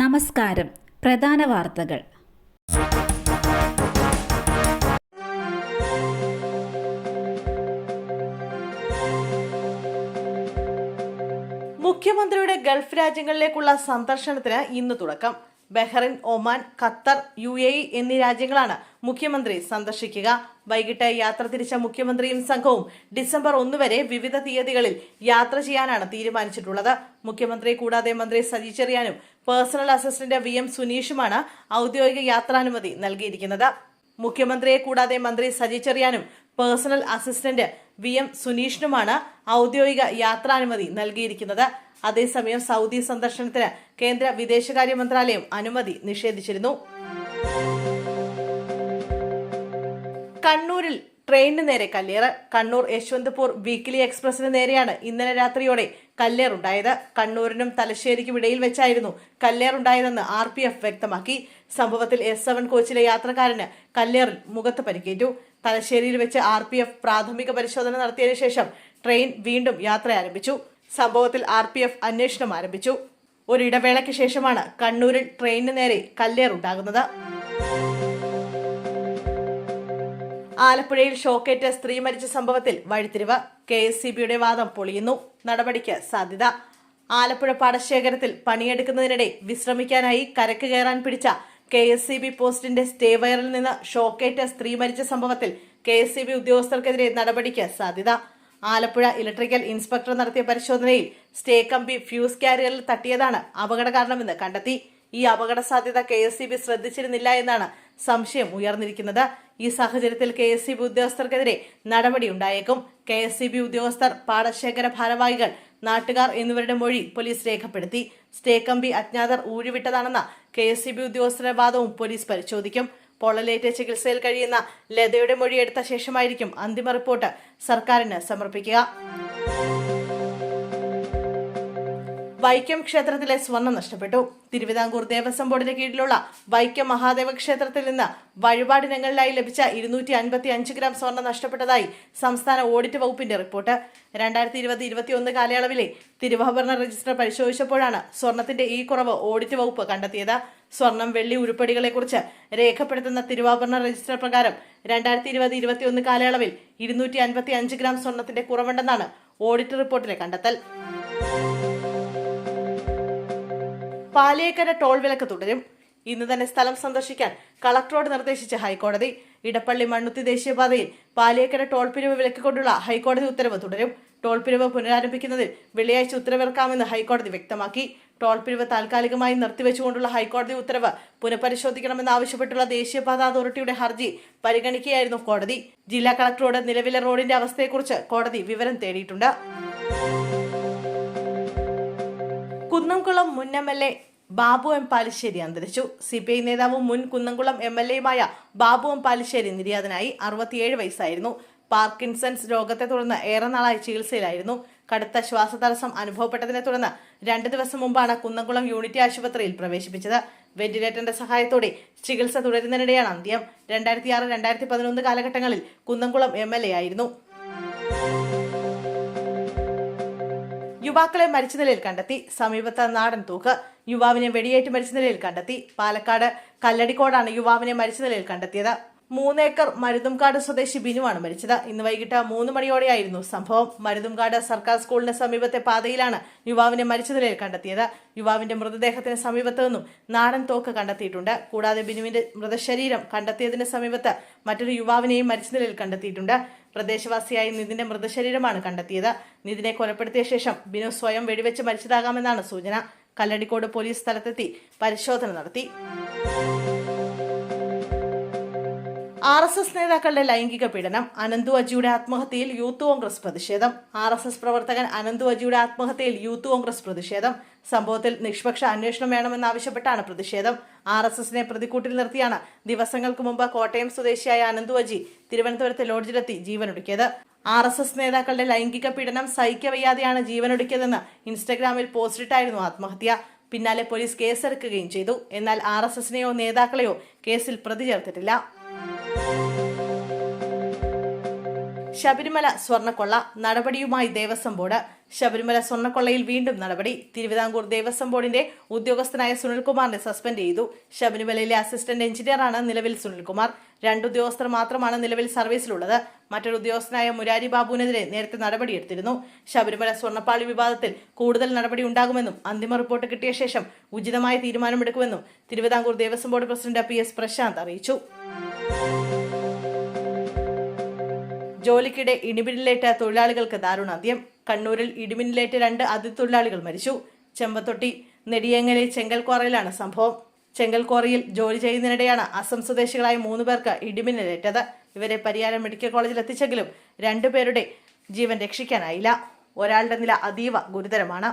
നമസ്കാരം. പ്രധാന വാർത്തകൾ. മുഖ്യമന്ത്രിയുടെ ഗൾഫ് രാജ്യങ്ങളിലേക്കുള്ള സന്ദർശനത്തിന് ഇന്ന് തുടക്കം. Bahrain Oman Qatar U A എന്നീ രാജ്യങ്ങളാണ് മുഖ്യമന്ത്രി സന്ദർശിക്കുക. വൈകിട്ട് യാത്ര തിരിച്ച മുഖ്യമന്ത്രിയും സംഘവും ഡിസംബർ ഒന്ന് വരെ വിവിധ തീയതികളിൽ യാത്ര ചെയ്യാനാണ് തീരുമാനിച്ചിട്ടുള്ളത്. മുഖ്യമന്ത്രി കൂടാതെ മന്ത്രി സജി ചെറിയാനും പേഴ്സണൽ അസിസ്റ്റന്റ് വി എം സുനീഷുമാണ് ഔദ്യോഗിക യാത്രാനുമതി നൽകിയിരിക്കുന്നത്. മുഖ്യമന്ത്രിയെ കൂടാതെ മന്ത്രി സജി ചെറിയാനും പേഴ്സണൽ അസിസ്റ്റന്റ് വി എം സുനീഷിനുമാണ് ഔദ്യോഗിക യാത്രാനുമതി നൽകിയിരിക്കുന്നത്. അതേസമയം സൗദി സന്ദർശനത്തിന് കേന്ദ്ര വിദേശകാര്യ മന്ത്രാലയം അനുമതി നിഷേധിച്ചിരുന്നു. കണ്ണൂരിൽ ട്രെയിനിന് നേരെ കല്ലേറ്. കണ്ണൂർ യശ്വന്ത്പൂർ വീക്കിലി എക്സ്പ്രസിന് നേരെയാണ് ഇന്നലെ രാത്രിയോടെ കല്ലേറുണ്ടായത്. കണ്ണൂരിനും തലശ്ശേരിക്കും ഇടയിൽ വെച്ചായിരുന്നു കല്ലേറുണ്ടായതെന്ന് ആർ പി എഫ് വ്യക്തമാക്കി. സംഭവത്തിൽ എസ് സെവൻ കോച്ചിലെ യാത്രക്കാരന് കല്ലേറിൽ മുഖത്ത് പരിക്കേറ്റു. തലശ്ശേരിയിൽ വെച്ച് ആർ പ്രാഥമിക പരിശോധന നടത്തിയതിനു ശേഷം ട്രെയിൻ വീണ്ടും യാത്ര ആരംഭിച്ചു. സംഭവത്തിൽ ആർ പി എഫ് അന്വേഷണം ആരംഭിച്ചു. ഒരിടവേളയ്ക്ക് ശേഷമാണ് കണ്ണൂരിൽ ട്രെയിനിന് നേരെ കല്ലേറുണ്ടാകുന്നത്. ആലപ്പുഴയിൽ ഷോക്കേറ്റ് സ്ത്രീ മരിച്ച സംഭവത്തിൽ വഴിത്തിരിവ്. കെ എസ് സി ബിയുടെ വാദം പൊളിയുന്നു. നടപടിക്ക് സാധ്യത. ആലപ്പുഴ പാടശേഖരത്തിൽ പണിയെടുക്കുന്നതിനിടെ വിശ്രമിക്കാനായി കരക്ക് കയറാൻ പിടിച്ച കെ എസ് സി ബി പോസ്റ്റിന്റെ സ്റ്റേ വയറിൽ നിന്ന് ഷോക്കേറ്റ് സ്ത്രീ മരിച്ച സംഭവത്തിൽ കെ എസ് സി ബി ഉദ്യോഗസ്ഥർക്കെതിരെ നടപടിക്ക് സാധ്യത. ആലപ്പുഴ ഇലക്ട്രിക്കൽ ഇൻസ്പെക്ടർ നടത്തിയ പരിശോധനയിൽ സ്റ്റേ കമ്പി ഫ്യൂസ് കാരിയറിൽ തട്ടിയതാണ് അപകട കാരണമെന്ന് കണ്ടെത്തി. ഈ അപകട സാധ്യത കെ എസ് സി ബി ശ്രദ്ധിച്ചിരുന്നില്ല എന്നാണ് സംശയം ഉയർന്നിരിക്കുന്നത്. ഈ സാഹചര്യത്തിൽ കെ എസ് സി ബി ഉദ്യോഗസ്ഥർക്കെതിരെ നടപടി ഉണ്ടായേക്കും. കെ എസ് സി ബി ഉദ്യോഗസ്ഥർ പാടശേഖര ഭാരവാഹികൾ നാട്ടുകാർ എന്നിവരുടെ മൊഴി പോലീസ് രേഖപ്പെടുത്തി. സ്റ്റേ കമ്പി അജ്ഞാതർ ഊഴിവിട്ടതാണെന്ന കെ എസ് സി ബി ഉദ്യോഗസ്ഥരുടെ വാദവും പോലീസ് പരിശോധിക്കും. പൊള്ളലേറ്റ് ചികിത്സയിൽ കഴിയുന്ന ലതയുടെ മൊഴിയെടുത്ത ശേഷമായിരിക്കും അന്തിമ റിപ്പോർട്ട് സർക്കാരിന് സമർപ്പിക്കുക. വൈക്കം ക്ഷേത്രത്തിലെ സ്വർണം നഷ്ടപ്പെട്ടു. തിരുവിതാംകൂർ ദേവസ്വം ബോർഡിന്റെ കീഴിലുള്ള വൈക്കം മഹാദേവ ക്ഷേത്രത്തിൽ നിന്ന് വഴിപാടിനങ്ങളിലായി ലഭിച്ച ഇരുന്നൂറ്റി അൻപത്തി അഞ്ച് ഗ്രാം സ്വർണം നഷ്ടപ്പെട്ടതായി സംസ്ഥാന ഓഡിറ്റ് വകുപ്പിന്റെ റിപ്പോർട്ട്. രണ്ടായിരത്തി ഇരുപത് ഇരുപത്തിയൊന്ന് കാലയളവിലെ തിരുവാഭരണ രജിസ്റ്റർ പരിശോധിച്ചപ്പോഴാണ് സ്വർണത്തിന്റെ ഈ കുറവ് ഓഡിറ്റ് വകുപ്പ് കണ്ടെത്തിയത്. സ്വർണം വെള്ളി ഉരുപ്പടികളെക്കുറിച്ച് രേഖപ്പെടുത്തുന്ന തിരുവാഭരണ രജിസ്റ്റർ പ്രകാരം രണ്ടായിരത്തി ഇരുപത് ഇരുപത്തിയൊന്ന് കാലയളവിൽ ഇരുന്നൂറ്റി അൻപത്തി അഞ്ച് ഗ്രാം സ്വർണത്തിന്റെ കുറവുണ്ടെന്നാണ് ഓഡിറ്റ് റിപ്പോർട്ടിലെ കണ്ടെത്തൽ. പാലിയേക്കര ടോൾ വിലക്ക് തുടരും. ഇന്ന് തന്നെ സ്ഥലം സന്ദർശിക്കാൻ കളക്ടറോട് നിർദ്ദേശിച്ച ഹൈക്കോടതി. ഇടപ്പള്ളി മണ്ണുത്തി ദേശീയപാതയിൽ പാലിയേക്കര ടോൾ പിരിവ് വിലക്കിക്കൊണ്ടുള്ള ഹൈക്കോടതി ഉത്തരവ് തുടരും. ടോൾ പിരിവ് പുനരാരംഭിക്കുന്നതിൽ വെള്ളിയാഴ്ച ഉത്തരവിറക്കാമെന്ന് ഹൈക്കോടതി വ്യക്തമാക്കി. ടോൾ പിരിവ് താൽക്കാലികമായി നിർത്തിവെച്ചുകൊണ്ടുള്ള ഹൈക്കോടതി ഉത്തരവ് പുനഃപരിശോധിക്കണമെന്നാവശ്യപ്പെട്ടുള്ള ദേശീയപാത അതോറിറ്റിയുടെ ഹർജി പരിഗണിക്കുകയായിരുന്നു കോടതി. ജില്ലാ കളക്ടറോട് നിലവിലെ റോഡിന്റെ അവസ്ഥയെക്കുറിച്ച് കോടതി വിവരം തേടിയിട്ടുണ്ട്. കുന്നംകുളം മുൻ M L A Babu M Palissery അന്തരിച്ചു. സി പി ഐ നേതാവും മുൻ കുന്നംകുളം എം എൽ എയുമായ ബാബു എം പാലിശ്ശേരി നിര്യാതനായി അറുപത്തിയേഴ് വയസ്സായിരുന്നു. പാർക്കിൻസൺസ് രോഗത്തെ തുടർന്ന് ഏറെ നാളായി ചികിത്സയിലായിരുന്നു. കടുത്ത ശ്വാസതടസ്സം അനുഭവപ്പെട്ടതിനെ തുടർന്ന് രണ്ട് ദിവസം മുമ്പാണ് കുന്നംകുളം യൂണിറ്റി ആശുപത്രിയിൽ പ്രവേശിപ്പിച്ചത്. വെന്റിലേറ്ററിന്റെ സഹായത്തോടെ ചികിത്സ തുടരുന്നതിനിടെയാണ് അന്ത്യം. രണ്ടായിരത്തി ആറ് രണ്ടായിരത്തി പതിനൊന്ന് കാലഘട്ടങ്ങളിൽ കുന്നംകുളം എം എൽ എ ആയിരുന്നു. യുവാക്കളെ മരിച്ച നിലയിൽ കണ്ടെത്തി. സമീപത്ത് നാടൻ തൂക്ക് യുവാവിനെ വെടിയേറ്റ് മരിച്ച നിലയിൽ കണ്ടെത്തി. പാലക്കാട് കല്ലടിക്കോടാണ് യുവാവിനെ മരിച്ച നിലയിൽ കണ്ടെത്തിയത്. മൂന്നേക്കർ മരുതുംകാട് സ്വദേശി ബിനുവാണ് മരിച്ചത്. ഇന്ന് വൈകിട്ട് മൂന്ന് മണിയോടെയായിരുന്നു സംഭവം. മരുതുംകാട് സർക്കാർ സ്കൂളിന് സമീപത്തെ പാതയിലാണ് യുവാവിനെ മരിച്ച നിലയിൽ കണ്ടെത്തിയത്. യുവാവിന്റെ മൃതദേഹത്തിന് സമീപത്ത് നിന്നും നാടൻ തോക്ക് കണ്ടെത്തിയിട്ടുണ്ട്. കൂടാതെ ബിനുവിന്റെ മൃതശരീരം കണ്ടെത്തിയതിന് സമീപത്ത് മറ്റൊരു യുവാവിനെയും മരിച്ച നിലയിൽ കണ്ടെത്തിയിട്ടുണ്ട്. പ്രദേശവാസിയായ നിതിന്റെ മൃതശരീരമാണ് കണ്ടെത്തിയത്. നിതിനെ കൊലപ്പെടുത്തിയ ശേഷം ബിനു സ്വയം വെടിവെച്ച് മരിച്ചതാകാമെന്നാണ് സൂചന. കല്ലടിക്കോട് പോലീസ് സ്ഥലത്തെത്തി പരിശോധന നടത്തി. ആർ എസ് എസ് നേതാക്കളുടെ ലൈംഗിക പീഡനം അനന്തു അജിയുടെ ആത്മഹത്യയിൽ യൂത്ത് കോൺഗ്രസ് പ്രതിഷേധം ആർ എസ് എസ് പ്രവർത്തകൻ അനന്തു അജിയുടെ ആത്മഹത്യയിൽ യൂത്ത് കോൺഗ്രസ് പ്രതിഷേധം സംഭവത്തിൽ നിഷ്പക്ഷ അന്വേഷണം വേണമെന്നാവശ്യപ്പെട്ടാണ് പ്രതിഷേധം. ആർ എസ് എസിനെ പ്രതിക്കൂട്ടിൽ നിർത്തിയാണ് ദിവസങ്ങൾക്ക് മുമ്പ് കോട്ടയം സ്വദേശിയായ അനന്തു അജി തിരുവനന്തപുരത്തെ ലോഡ്ജിലെത്തി ജീവനൊടുക്കിയത്. ആർ എസ് എസ് നേതാക്കളുടെ ലൈംഗിക പീഡനം സഹിക്കവയ്യാതെയാണ് ജീവനൊടുക്കിയതെന്ന് ഇൻസ്റ്റഗ്രാമിൽ പോസ്റ്റിട്ടായിരുന്നു ആത്മഹത്യ. പിന്നാലെ പോലീസ് കേസെടുക്കുകയും ചെയ്തു. എന്നാൽ ആർ എസ് എസിനെയോ നേതാക്കളെയോ കേസിൽ പ്രതി ചേർത്തിട്ടില്ല. ശബരിമല സ്വർണക്കൊള്ള നടപടിയുമായി ദേവസ്വം ബോർഡ്. ശബരിമല സ്വർണക്കൊള്ളയിൽ വീണ്ടും നടപടി. തിരുവിതാംകൂർ ദേവസ്വം ബോർഡിന്റെ ഉദ്യോഗസ്ഥനായ സുനിൽകുമാറിനെ സസ്പെൻഡ് ചെയ്തു. ശബരിമലയിലെ അസിസ്റ്റന്റ് എഞ്ചിനീയറാണ് നിലവിൽ സുനിൽകുമാർ. രണ്ട് ഉദ്യോഗസ്ഥർ മാത്രമാണ് നിലവിൽ സർവീസിലുള്ളത്. മറ്റൊരു ഉദ്യോഗസ്ഥനായ മുരാരി ബാബുവിനെതിരെ നേരത്തെ നടപടിയെടുത്തിരുന്നു. ശബരിമല സ്വർണപ്പാളി വിവാദത്തിൽ കൂടുതൽ നടപടി ഉണ്ടാകുമെന്നും അന്തിമ റിപ്പോർട്ട് കിട്ടിയ ശേഷം ഉചിതമായ തീരുമാനമെടുക്കുമെന്നും Thiruvithamkoor Devaswom board president P S Prasanth അറിയിച്ചു. ജോലിക്കിടെ ഇടിമിന്നലേറ്റ തൊഴിലാളികൾക്ക് ദാരുണാന്ത്യം. കണ്ണൂരിൽ ഇടിമിന്നലേറ്റ് രണ്ട് അതിഥിത്തൊഴിലാളികൾ മരിച്ചു. ചെമ്പത്തൊട്ടി നെടിയങ്ങലെ ചെങ്കൽക്കോറയിലാണ് സംഭവം. ചെങ്കൽക്കോറയിൽ ജോലി ചെയ്യുന്നതിനിടെയാണ് അസം സ്വദേശികളായ മൂന്ന് പേർക്ക് ഇടിമിന്നലേറ്റത്. ഇവരെ പരിയാരം മെഡിക്കൽ കോളേജിൽ എത്തിച്ചെങ്കിലും രണ്ടുപേരുടെ ജീവൻ രക്ഷിക്കാനായില്ല. ഒരാളുടെ നില അതീവ ഗുരുതരമാണ്.